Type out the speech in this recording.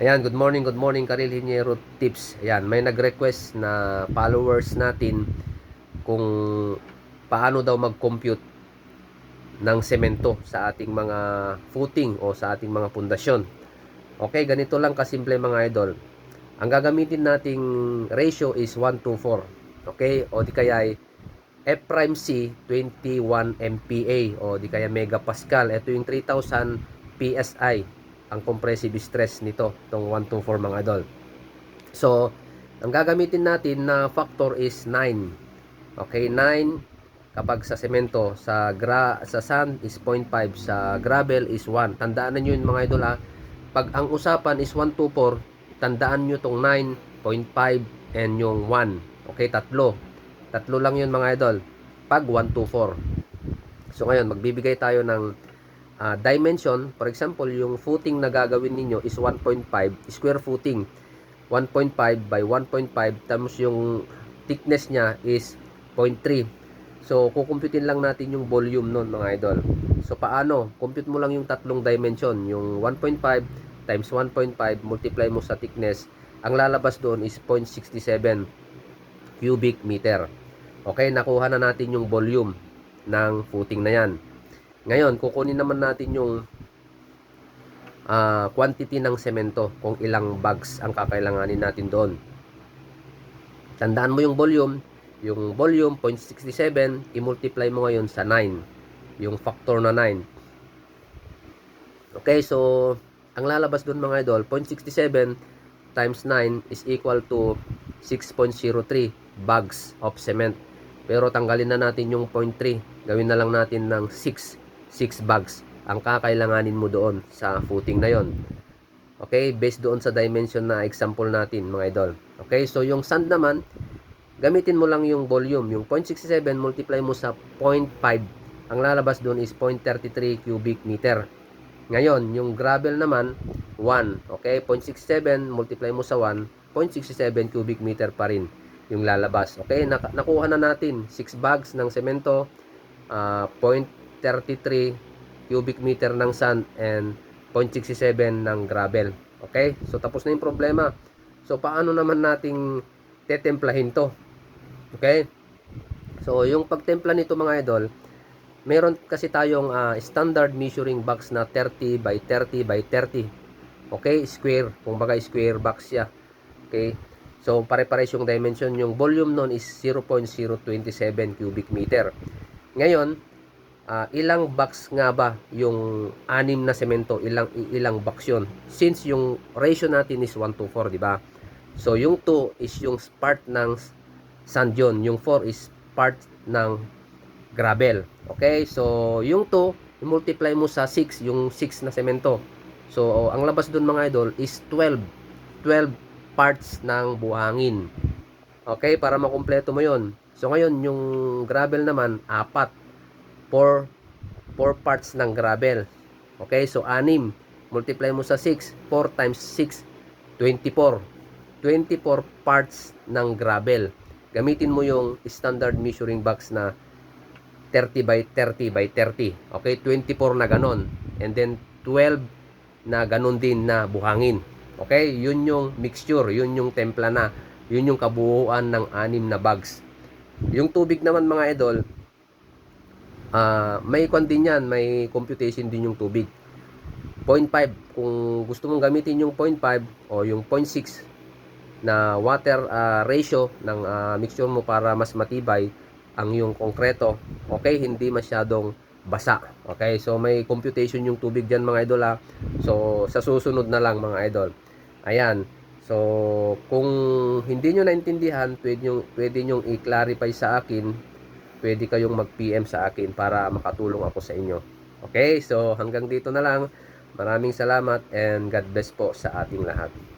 Ayan, good morning, good morning Karil Hiniero Tips. Ayan, may nag-request na followers natin kung paano daw mag-compute ng semento sa ating mga footing o sa ating mga pundasyon. Okay, ganito lang kasimple mga idol. Ang gagamitin nating ratio is 1 to 4. Okay, o di kaya ay F prime C 21 MPa o di kaya megapascal. Ito yung 3000 PSI ang compressive stress nito, itong 124 mga idol. So, ang gagamitin natin na factor is 9. Okay, 9 kapag sa semento, sa gra sa sand is 0.5, sa gravel is 1. Tandaan niyo yun mga idol ha. Pag ang usapan is 124, tandaan niyo tong 9.5 and yung 1. Okay, tatlo. Tatlo lang yun mga idol. Pag 124. So ngayon, magbibigay tayo ng uh, dimension, for example, yung footing na gagawin ninyo is 1.5 square footing. 1.5 by 1.5 tapos yung thickness niya is 0.3. So, kukumputin lang natin yung volume nun mga idol. So, paano? Compute mo lang yung tatlong dimension. Yung 1.5 times 1.5 multiply mo sa thickness. Ang lalabas doon is 0.67 cubic meter. Okay, nakuha na natin yung volume ng footing na yan. Ngayon, kukunin naman natin yung uh, quantity ng semento kung ilang bags ang kakailanganin natin doon. Tandaan mo yung volume. Yung volume, 0.67, i-multiply mo ngayon sa 9. Yung factor na 9. Okay, so, ang lalabas doon mga idol, 0.67 times 9 is equal to 6.03 bags of cement. Pero tanggalin na natin yung 0.3. Gawin na lang natin ng 6 6 bags ang kakailanganin mo doon sa footing na yon. Okay, based doon sa dimension na example natin mga idol. Okay, so yung sand naman, gamitin mo lang yung volume. Yung 0.67 multiply mo sa 0.5. Ang lalabas doon is 0.33 cubic meter. Ngayon, yung gravel naman, 1. Okay, 0.67 multiply mo sa 1, 0.67 cubic meter pa rin yung lalabas. Okay, nak nakuha na natin 6 bags ng semento, uh, 33 cubic meter ng sand and 0.67 ng gravel. Okay? So, tapos na yung problema. So, paano naman nating tetemplahin to? Okay? So, yung pagtempla nito mga idol, meron kasi tayong uh, standard measuring box na 30 by 30 by 30. Okay? Square. Kung baga square box siya. Okay? So, pare-pares yung dimension. Yung volume nun is 0.027 cubic meter. Ngayon, uh, ilang box nga ba yung anim na semento, ilang ilang box yun. Since yung ratio natin is 1 to 4, di ba? So yung 2 is yung part ng sand yun, yung 4 is part ng gravel. Okay? So yung 2, i-multiply mo sa 6, yung 6 na semento. So ang labas doon mga idol is 12. 12 parts ng buhangin. Okay, para makumpleto mo 'yon. So ngayon yung gravel naman apat 4 4 parts ng gravel. Okay, so 6 multiply mo sa 6, 4 times 6 24. 24 parts ng gravel. Gamitin mo yung standard measuring box na 30 by 30 by 30. Okay, 24 na ganon. And then 12 na ganon din na buhangin. Okay, yun yung mixture, yun yung templa na, yun yung kabuuan ng anim na bags. Yung tubig naman mga idol, uh, may kwan din yan, may computation din yung tubig. 0.5, kung gusto mong gamitin yung 0.5 o yung 0.6 na water uh, ratio ng uh, mixture mo para mas matibay ang yung konkreto, okay, hindi masyadong basa. Okay, so may computation yung tubig dyan mga idol ha. So, sa susunod na lang mga idol. Ayan. So, kung hindi nyo naintindihan, pwede nyo, pwede nyo i-clarify sa akin pwede kayong mag-PM sa akin para makatulong ako sa inyo. Okay, so hanggang dito na lang. Maraming salamat and God bless po sa ating lahat.